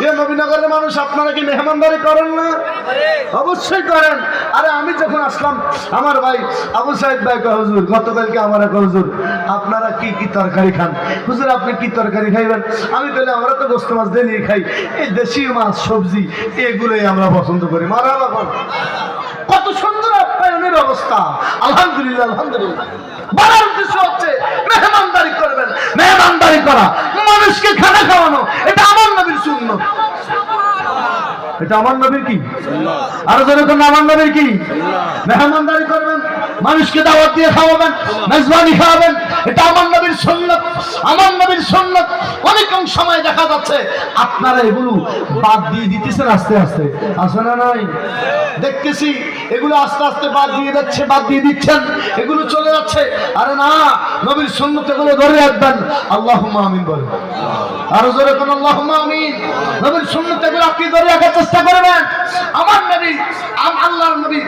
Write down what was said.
নবীনগরের মানুষ, আপনারা কি মেহমানদারি করেন না? অবশ্যই করেন। আরে আমি যখন আসলাম, আমার ভাই আবু সাইদ ভাই হুজুর, গতকালকে আমার এক হুজুর, আপনারা কি কি তরকারি খান? হুজুর, আপনি কি তরকারি খাইবেন? আমি তাহলে আমরা তো গোস্ত মাছ দিয়ে খাই। এই দেশি মাছ, সবজি, এগুলোই আমরা পছন্দ করি। মারা বাবা কত সুন্দর আপ্যায়নের অবস্থা। আলহামদুলিল্লাহ আলহামদুলিল্লাহ। বলার উদ্দেশ্য হচ্ছে, মেহমানদারি করবেন। মেহমানদারি করা। মানুষকে খানা খাওয়ানো। এটা এটা আমার নবীর কি? আরও আমার নবীর কি? মেহমানদারি করবেন, মানুষকে দাওয়াত দিয়ে খাওয়াবেন, মেজবানি খাওয়াবেন, এটা আমার নবীর সুন্নত, আমার নবীর সুন্নত। অনেক সময় দেখা যাচ্ছে আপনারা এগুলো বাদ দিয়ে দিতেছেন আস্তে আস্তে। আসে না নাই? দেখতেছি, এগুলো আস্তে আস্তে বাদ দিয়ে যাচ্ছে বাদ দিয়ে দিচ্ছেন। এগুলো চলে আরে না নবীর সুন্নতগুলো ধরে রাখবেন। আল্লাহ আমিন বলেন। আরও জোরে কোন আল্লাহ আমিন। নবীর সুন্নতগুলো আপনি ধরে রাখার চেষ্টা করবেন। আমার নবী, আম- আল্লাহর নবী